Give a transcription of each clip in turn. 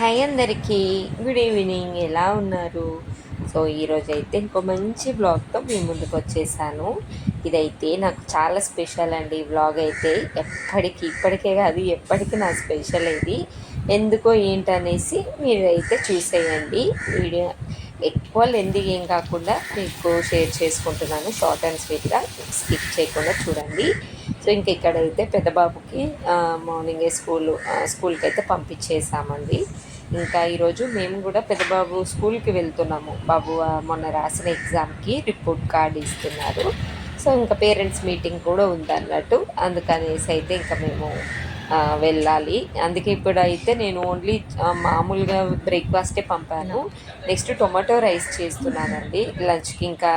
Hi అందరికీ. Good evening ఎలా ఉన్నారు? సో ఈరోజు అయితే ఇంకో మంచి బ్లాగ్తో మీ ముందుకు వచ్చేసాను ఇదైతే నాకు చాలా స్పెషల్ అండి. ఈ బ్లాగ్ అయితే ఎప్పటికీ ఇప్పటికే కాదు ఎప్పటికీ నా స్పెషల్ ఇది. ఎందుకో ఏంటనేసి మీరైతే చూసేయండి. వీడియో ఎక్కువ లెంది ఏం కాకుండా మీకు షేర్ చేసుకుంటున్నాను. షార్ట్ అండ్ స్వీట్గా స్కిప్ చేయకుండా చూడండి. సో ఇంక ఇక్కడైతే పెద్ద బాబుకి మార్నింగే స్కూల్ స్కూల్కి అయితే పంపించేసామండి ఇంకా ఈరోజు మేము కూడా పెద్దబాబు స్కూల్కి వెళ్తున్నాము. బాబు మొన్న రాసిన ఎగ్జామ్కి రిపోర్ట్ కార్డ్ ఇస్తున్నారు. సో ఇంకా పేరెంట్స్ మీటింగ్ కూడా ఉందన్నట్టు. అందుకనేసి అయితే ఇంకా మేము వెళ్ళాలి. అందుకే ఇప్పుడు అయితే నేను ఓన్లీ మామూలుగా బ్రేక్ఫాస్టే పంపాను. నెక్స్ట్ టొమాటో రైస్ చేస్తున్నానండి. లంచ్కి ఇంకా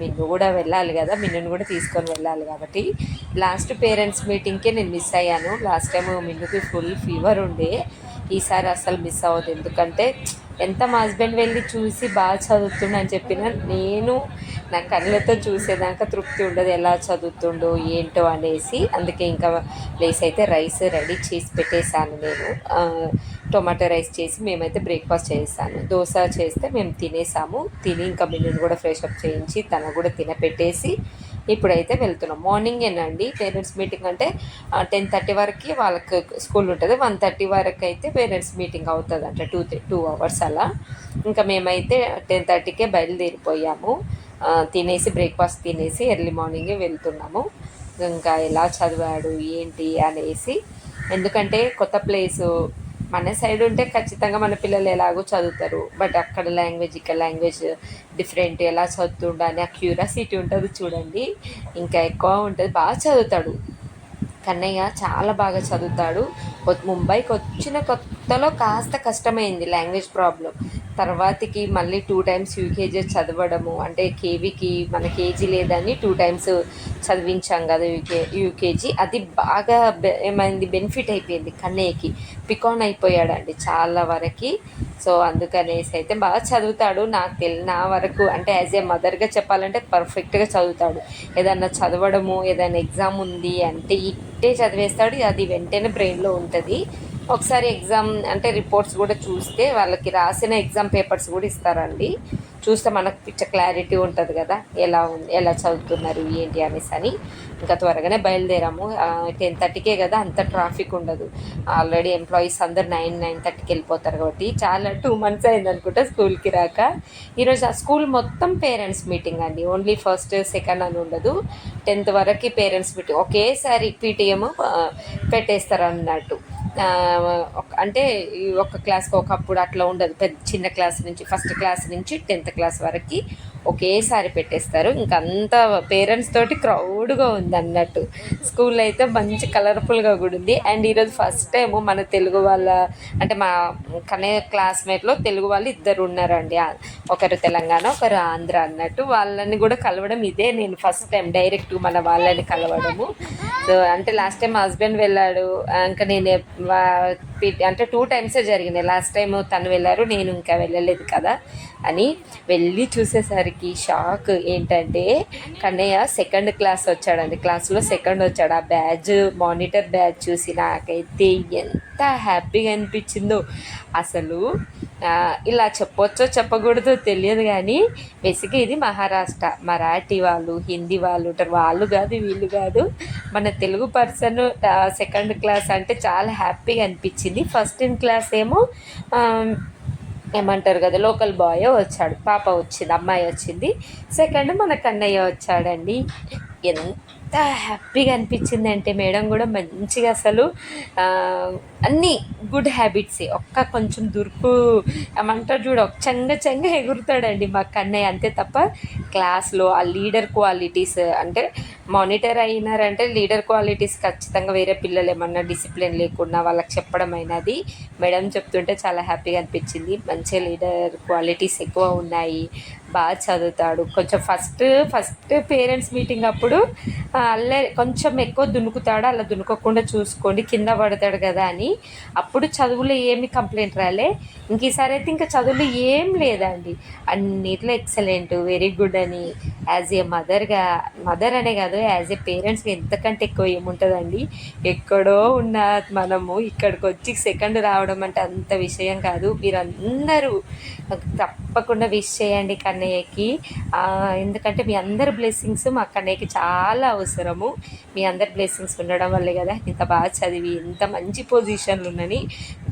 మిన్ను కూడా వెళ్ళాలి కదా. మిన్నును కూడా తీసుకొని వెళ్ళాలి కాబట్టి. లాస్ట్ పేరెంట్స్ మీటింగ్కే నేను మిస్ అయ్యాను. లాస్ట్ టైం మిన్నుకి ఫుల్ ఫీవర్ ఉండే. ఈసారి అసలు మిస్ అవ్వదు. ఎందుకంటే ఎంత మా హస్బెండ్ వెళ్ళి చూసి బాగా చదువుతుండు అని చెప్పిన నేను నా కళ్ళతో చూసేదాకా తృప్తి ఉండదు. ఎలా చదువుతుండో ఏంటో అనేసి. అందుకే ఇంకా ప్లేస్ అయితే రైస్ రెడీ చేసి పెట్టేశాను నేను. టొమాటో రైస్ చేసి మేమైతే బ్రేక్ఫాస్ట్ చేసాను దోశ చేస్తే మేము తినేసాము. తిని ఇంకా మిల్లుని కూడా ఫ్రెష్ అప్ చేయించి తన కూడా తినపెట్టేసి ఇప్పుడైతే వెళ్తున్నాం. మార్నింగ్ ఏనండి పేరెంట్స్ మీటింగ్ అంటే టెన్ థర్టీ వరకు వాళ్ళకి స్కూల్ ఉంటుంది. వన్ థర్టీ వరకు అయితే పేరెంట్స్ మీటింగ్ అవుతుంది అంటే టూ త్రీ టూ అవర్స్ అలా. ఇంకా మేమైతే టెన్ థర్టీకే బయలుదేరిపోయాము. తినేసి బ్రేక్ఫాస్ట్ తినేసి ఎర్లీ మార్నింగే వెళ్తున్నాము. ఇంకా ఎలా చదివాడు ఏంటి అనేసి. ఎందుకంటే కొత్త ప్లేసు మన సైడ్ ఉంటే ఖచ్చితంగా మన పిల్లలు ఎలాగో చదువుతారు. బట్ అక్కడ లాంగ్వేజ్ ఇక్కడ లాంగ్వేజ్ డిఫరెంట్ ఎలా చదువుతుండ అని ఆ క్యూరియాసిటీ ఉంటుంది చూడండి. ఇంకా ఎక్కువ ఉంటుంది. బాగా చదువుతాడు. కన్నయ్య చాలా బాగా చదువుతాడు. ముంబైకి వచ్చిన కొత్తలో కాస్త కష్టమైంది లాంగ్వేజ్ ప్రాబ్లం. తర్వాతకి మళ్ళీ టూ టైమ్స్ యూకేజీ చదవడము అంటే కేవీకి మన కేజీ లేదని టూ టైమ్స్ చదివించాం కదా యూకే యూకేజీ అది బాగా బె- ఏమైంది బెనిఫిట్ అయిపోయింది కన్నయ్యకి. పికాన్ అయిపోయాడండి చాలా వరకు. సో అందుకనేసి అయితే బాగా చదువుతాడు. నాకు తెలి నా వరకు అంటే యాజ్ ఏ మదర్గా చెప్పాలంటే పర్ఫెక్ట్గా చదువుతాడు. ఏదన్నా చదవడము ఏదైనా ఎగ్జామ్ ఉంది అంటే ఇట్టే చదివేస్తాడు. అది వెంటనే బ్రెయిన్లో ఉంటుంది. ఒకసారి ఎగ్జామ్ అంటే రిపోర్ట్స్ కూడా చూస్తే వాళ్ళకి రాసిన ఎగ్జామ్ పేపర్స్ కూడా ఇస్తారండి. చూస్తే మనకు పిచ్చ క్లారిటీ ఉంటుంది కదా ఎలా ఉంది ఎలా చదువుతున్నారు ఏంటి అనేసి అని. ఇంకా త్వరగానే బయలుదేరాము. టెన్ థర్టీకే కదా అంత ట్రాఫిక్ ఉండదు. ఆల్రెడీ ఎంప్లాయీస్ అందరు నైన్ నైన్ థర్టీకి వెళ్ళిపోతారు కాబట్టి చాలా టూ మంత్స్ అయింది అనుకుంటా స్కూల్కి రాక. ఈరోజు ఆ స్కూల్ మొత్తం పేరెంట్స్ మీటింగ్ అండి. ఓన్లీ ఫస్ట్ సెకండ్ అని ఉండదు. టెన్త్ వరకు పేరెంట్స్ మీటింగ్. ఒకేసారి పీటీఎం పెట్టేస్తారు అన్నట్టు అంటే ఈ ఒక క్లాస్కి ఒకప్పుడు అట్లా ఉండదు. పెద్ద చిన్న క్లాస్ నుంచి ఫస్ట్ క్లాస్ నుంచి టెన్త్ క్లాస్ వరకు ఒకేసారి పెట్టేస్తారు. ఇంకా అంత పేరెంట్స్ తోటి క్రౌడ్గా ఉంది అన్నట్టు స్కూల్ అయితే మంచి కలర్ఫుల్గా కూడా ఉంది. అండ్ ఈరోజు ఫస్ట్ టైం మన తెలుగు వాళ్ళ అంటే మా కనే క్లాస్మేట్లో తెలుగు వాళ్ళు ఇద్దరు ఉన్నారండి. ఒకరు తెలంగాణ ఒకరు ఆంధ్ర అన్నట్టు. వాళ్ళని కూడా కలవడం ఇదే నేను ఫస్ట్ టైం డైరెక్ట్ మన వాళ్ళని కలవడము. సో అంటే లాస్ట్ టైం హస్బెండ్ వెళ్ళాడు. ఇంకా నేను అంటే టూ టైమ్సే జరిగింది. లాస్ట్ టైం తను వెళ్ళారు నేను ఇంకా వెళ్ళలేదు కదా అని వెళ్ళి చూసేసరికి షాక్ ఏంటంటే కన్నయ్య సెకండ్ క్లాస్ వచ్చాడండి. క్లాస్లో సెకండ్ వచ్చాడు. ఆ బ్యాజ్ మానిటర్ బ్యాజ్ చూసి నాకైతే ఎంత హ్యాపీగా అనిపించిందో. అసలు ఇలా చెప్పొచ్చో చెప్పకూడదో తెలియదు కానీ బేసిక్గా ఇది మహారాష్ట్ర. మరాఠీ వాళ్ళు హిందీ వాళ్ళు ఉంటారు వాళ్ళు కాదు వీళ్ళు కాదు. మన తెలుగు పర్సన్ సెకండ్ క్లాస్ అంటే చాలా హ్యాపీగా అనిపించింది. ఫస్ట్ ఇన్ క్లాస్ ఏమో ఏమంటారు కదా లోకల్ బాయ్ వచ్చాడు. పాప వచ్చింది అమ్మాయి వచ్చింది. సెకండ్ మన కన్నయ్య వచ్చాడండి. ఎంత ఎంత హ్యాపీగా అనిపించింది అంటే మేడం కూడా మంచిగా అసలు అన్నీ గుడ్ హ్యాబిట్సే. ఒక్క కొంచెం దుర్పు ఏమంటారు చూడు ఒక చంగ చంగ ఎగురుతాడండి మా కన్నయ్య. అంతే తప్ప క్లాస్లో ఆ లీడర్ క్వాలిటీస్ అంటే మానిటర్ అయినారంటే లీడర్ క్వాలిటీస్ ఖచ్చితంగా వేరే పిల్లలు ఏమన్నా డిసిప్లిన్ లేకుండా వాళ్ళకి చెప్పడం అయినది. మేడం చెప్తుంటే చాలా హ్యాపీగా అనిపించింది. మంచి లీడర్ క్వాలిటీస్ ఎక్కువ ఉన్నాయి. బాగా చదువుతాడు. కొంచెం ఫస్ట్ ఫస్ట్ పేరెంట్స్ మీటింగ్ అప్పుడు అల్లే కొంచెం ఎక్కువ దునుకుతాడు అలా దునుకోకుండా చూసుకోండి కింద పడతాడు కదా అని. అప్పుడు చదువులో ఏమి కంప్లైంట్ రాలే. ఇంక ఈసారి అయితే ఇంకా చదువులో ఏం లేదండి. అన్నిట్లో ఎక్సలెంట్ వెరీ గుడ్ అని. యాజ్ ఏ మదర్గా మదర్ అనే కాదు యాజ్ ఏ పేరెంట్స్గా ఎంతకంటే ఎక్కువ ఏముంటుందండి? ఎక్కడో ఉన్న మనము ఇక్కడికి వచ్చి సెకండ్ రావడం అంటే అంత విషయం కాదు. మీరందరూ తప్పకుండా విష్ చేయండి కన్నయ్యకి. ఎందుకంటే మీ అందరి బ్లెస్సింగ్స్ మా కన్నయ్యకి చాలా అవసరం అవసరము. మీ అందరి బ్లెస్సింగ్స్ ఉండడం వల్లే కదా ఇంత బాగా చదివి ఇంత మంచి పొజిషన్లు ఉన్నని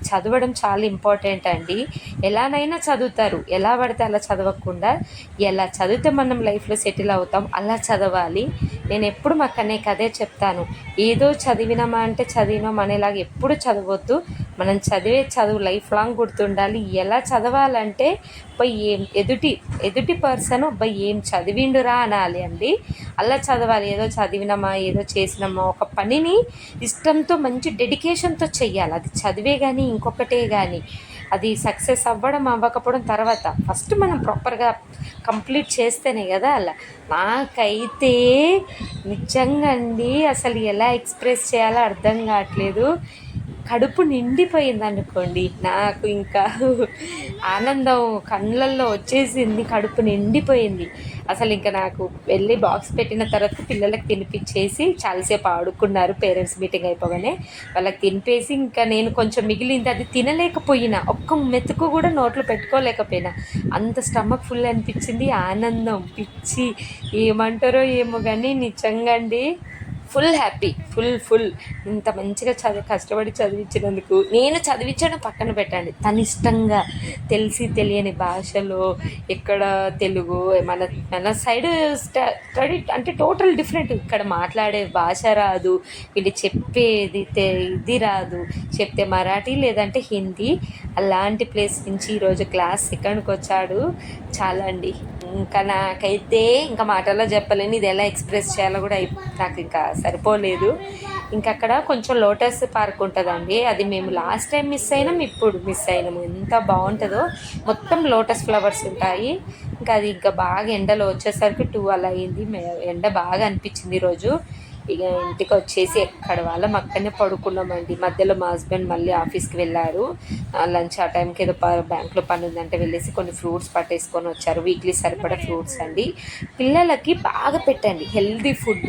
చదవడం చాలా ఇంపార్టెంట్ అండి. ఎలానైనా చదువుతారు. ఎలా పడితే అలా చదవకుండా ఎలా చదివితే మనం లైఫ్లో సెటిల్ అవుతాం అలా చదవాలి. నేను ఎప్పుడు మా అక్కనే కదే చెప్తాను. ఏదో చదివినామా అంటే చదివినాం అనేలాగా ఎప్పుడు చదవద్దు. మనం చదివే చదువు లైఫ్ లాంగ్ గుర్తుండాలి. ఎలా చదవాలంటే బై ఏం ఎదుటి ఎదుటి పర్సన్ బై ఏం చదివిండురా అనాలి అండి. అలా చదవాలి. ఏదో చదివినామా ఏదో చేసినామా ఒక పనిని ఇష్టంతో మంచి డెడికేషన్తో చెయ్యాలి. అది చదివే కానీ ఇంకొకటే కానీ అది సక్సెస్ అవ్వడం అవ్వకపోవడం తర్వాత ఫస్ట్ మనం ప్రాపర్గా కంప్లీట్ చేస్తేనే కదా అలా. నాకైతే నిజంగా అండి అసలు ఎలా ఎక్స్ప్రెస్ చేయాలో అర్థం కావట్లేదు. కడుపు నిండిపోయింది అనుకోండి నాకు ఇంకా ఆనందం కళ్ళల్లో వచ్చేసింది కడుపు నిండిపోయింది. అసలు ఇంకా నాకు వెళ్ళి బాక్స్ పెట్టిన తర్వాత పిల్లలకి తినిపించేసి చాలాసేపు ఆడుకున్నారు పేరెంట్స్ మీటింగ్ అయిపోగానే. వాళ్ళకి తినిపేసి ఇంకా నేను కొంచెం మిగిలింది అది తినలేకపోయినా ఒక్క మెతుకు కూడా నోట్లో పెట్టుకోలేకపోయినా. అంత స్టమక్ ఫుల్ అనిపించింది ఆనందం పిచ్చి ఏమంటారో ఏమో కానీ నిజంగా అండి. Full happy full full. ఇంత మంచిగా చదివి కష్టపడి చదివించినందుకు నేను చదివించడం పక్కన పెట్టండి. తన ఇష్టంగా తెలిసి తెలియని భాషలో ఎక్కడ తెలుగు మన మన సైడ్ స్టడీ అంటే టోటల్ డిఫరెంట్ ఇక్కడ మాట్లాడే భాష రాదు వీళ్ళు చెప్పేది ఇది రాదు. చెప్తే మరాఠీ లేదంటే హిందీ. అలాంటి ప్లేస్ నుంచి ఈరోజు క్లాస్ సెకండ్కి వచ్చాడు చాలా అండి. ఇంకా నాకైతే ఇంకా మాటల్లో చెప్పలేను ఇది ఎలా ఎక్స్ప్రెస్ చేయాలో కూడా నాకు ఇంకా సరిపోలేదు. ఇంకా అక్కడ కొంచెం లోటస్ పార్క్ ఉంటుందండి. అది మేము లాస్ట్ టైం మిస్ అయినాం ఇప్పుడు మిస్ అయినాము ఎంత బాగుంటుందో. మొత్తం లోటస్ ఫ్లవర్స్ ఉంటాయి. ఇంకా అది ఇంకా బాగా ఎండలో వచ్చేసరికి టూ అలా అయింది. ఎండ బాగా అనిపించింది ఈరోజు. ఇక ఇంటికి వచ్చేసి ఎక్కడ వాళ్ళం. అక్కడనే పడుకున్నామండి. మధ్యలో మా హస్బెండ్ మళ్ళీ ఆఫీస్కి వెళ్ళారు. లంచ్ ఆ టైంకి ఏదో ప బ్యాంక్లో పని ఉందంటే వెళ్ళేసి కొన్ని ఫ్రూట్స్ పట్టేసుకొని వచ్చారు. వీక్లీ సరిపడా ఫ్రూట్స్ అండి. పిల్లలకి బాగా పెట్టండి. Healthy food.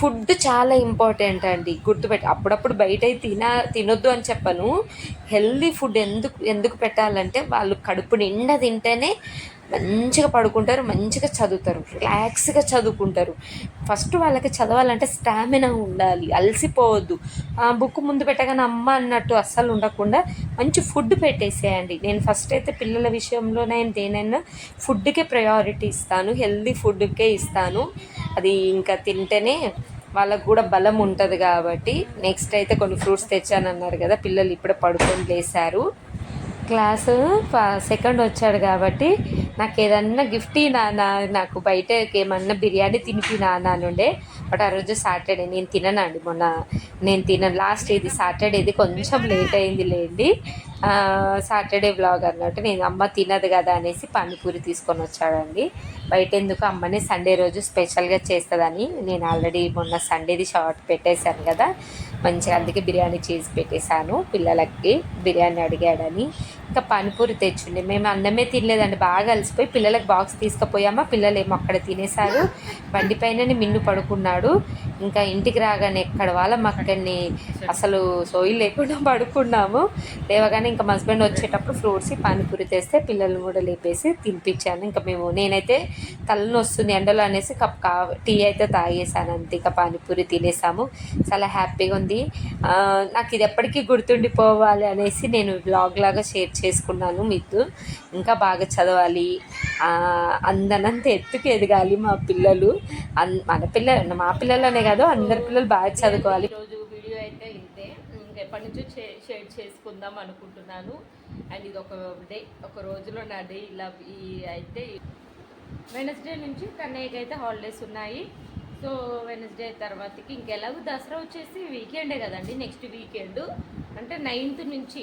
ఫుడ్ చాలా ఇంపార్టెంట్ అండి. గుర్తుపెట్టి అప్పుడప్పుడు బయట తిన తినొద్దు అని చెప్పను. హెల్దీ ఫుడ్ ఎందుకు ఎందుకు పెట్టాలంటే వాళ్ళు కడుపు నిండా తింటేనే మంచిగా పడుకుంటారు మంచిగా చదువుతారు రిలాక్స్గా చదువుకుంటారు. ఫస్ట్ వాళ్ళకి చదవాలంటే స్టామినా ఉండాలి అలసిపోవద్దు. ఆ బుక్ ముందు పెట్టగానే అమ్మ అన్నట్టు అస్సలు ఉండకుండా మంచి ఫుడ్ పెట్టేసేయండి. నేను ఫస్ట్ అయితే పిల్లల విషయంలో నేను దేనైనా ఫుడ్కే ప్రయారిటీ ఇస్తాను హెల్దీ ఫుడ్కే ఇస్తాను. అది ఇంకా తింటేనే వాళ్ళకు కూడా బలం ఉంటుంది కాబట్టి నెక్స్ట్ అయితే కొన్ని ఫ్రూట్స్ తెచ్చానన్నారు కదా పిల్లలు ఇప్పుడే పడుకొని లేశారు క్లాసు సెకండ్ వచ్చాడు కాబట్టి నాకు ఏదన్నా గిఫ్ట్ నా నాకు బయట ఏమన్నా బిర్యానీ తినిపి నాన్న అని ఉండే. బట్ ఆ రోజు సాటర్డే నేను తిననండి మొన్న. నేను తిన లాస్ట్ ఇది సాటర్డేది కొంచెం లేట్ అయింది లేండి. సాటర్డే బ్లాగ్ అన్నట్టు నేను అమ్మ తినదు కదా అనేసి పానీపూరి తీసుకొని వచ్చాడండి. బయట ఎందుకు అమ్మనే సండే రోజు స్పెషల్గా చేస్తుందని నేను ఆల్రెడీ మొన్న సండేది షార్ట్ పెట్టేశాను కదా. మంచిగా అందుకే బిర్యానీ చేసి పెట్టేశాను పిల్లలకి. బిర్యానీ అడిగాడని. ఇంకా పానీపూరి తెచ్చుండే. మేము అన్నమే తినలేదండి. బాగా అలసిపోయి పిల్లలకు బాక్స్ తీసుకుపోయామా? పిల్లలు ఏమో అక్కడ తినేశారు. బండి పైననే మిన్ను పడుకున్నాడు. ఇంకా ఇంటికి రాగానే ఎక్కడ వాళ్ళం అక్కడిని అసలు సోయిల్ లేకుండా పడుకున్నాము. లేవగానే ఇంకా హస్బెండ్ వచ్చేటప్పుడు ఫ్రూట్స్ పానీపూరి తెస్తే పిల్లల్ని కూడా లేపేసి తినిపించాను. ఇంకా మేము నేనైతే తలను వస్తుంది ఎండలో అనేసి కప్ కా టీ అయితే తాగేసాను అంతే. ఇంకా పానీపూరి తినేసాము. చాలా హ్యాపీగా ఉంది. నాకు ఇది ఎప్పటికీ గుర్తుండిపోవాలి అనేసి నేను బ్లాగ్ లాగా షేర్ చేసుకున్నాను మీతో ఇంకా బాగా చదవాలి. అందనంత ఎత్తుకు ఎదగాలి మా పిల్లలు. అన్ మన పిల్లలు మా పిల్లలనే కాదు అందరి పిల్లలు బాగా చదువుకోవాలి. ఈరోజు వీడియో అయితే ఇంతే. ఇంకా ఎప్పటి నుంచో షేర్ చేసుకుందాం అనుకుంటున్నాను. అండ్ ఇది ఒక డే ఒక రోజులో నా డే ఇలా ఈ అయితే. వెనస్డే నుంచి కన్నయ్యకి అయితే హాలిడేస్ ఉన్నాయి. సో వెనస్డే తర్వాతకి ఇంకెలాగో దసరా వచ్చేసి వీకెండే కదండి నెక్స్ట్ వీకెండ్ అంటే నైన్త్ నుంచి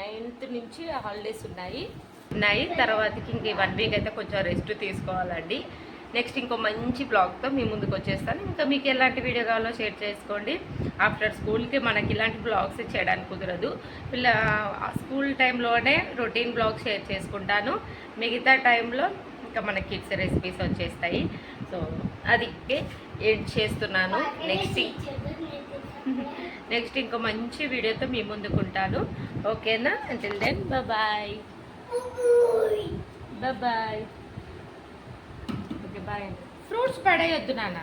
నైన్త్ నుంచి హాలిడేస్ ఉన్నాయి. ఉన్నాయి. తర్వాతకి ఇంక వన్ వీక్ అయితే కొంచెం రెస్ట్ తీసుకోవాలండి. నెక్స్ట్ ఇంకో మంచి బ్లాగ్తో మీ ముందుకు వచ్చేస్తాను. ఇంకా మీకు ఎలాంటి వీడియో కావాలో షేర్ చేసుకోండి. ఆఫ్టర్ స్కూల్కి మనకి ఇలాంటి బ్లాగ్స్ చేయడానికి కుదరదు. పిల్ల స్కూల్ టైంలోనే రొటీన్ బ్లాగ్ షేర్ చేసుకుంటాను. మిగతా టైంలో ఇంకా మన కిడ్స్ రెసిపీస్ వచ్చేస్తాయి. సో అది ఎడ్ చేస్తున్నాను. నెక్స్ట్ నెక్స్ట్ ఇంకో మంచి వీడియోతో మీ ముందుకుంటాను. ఓకేనా until then bye bye. Okay bye fruits పడేయొద్దు నాన్న.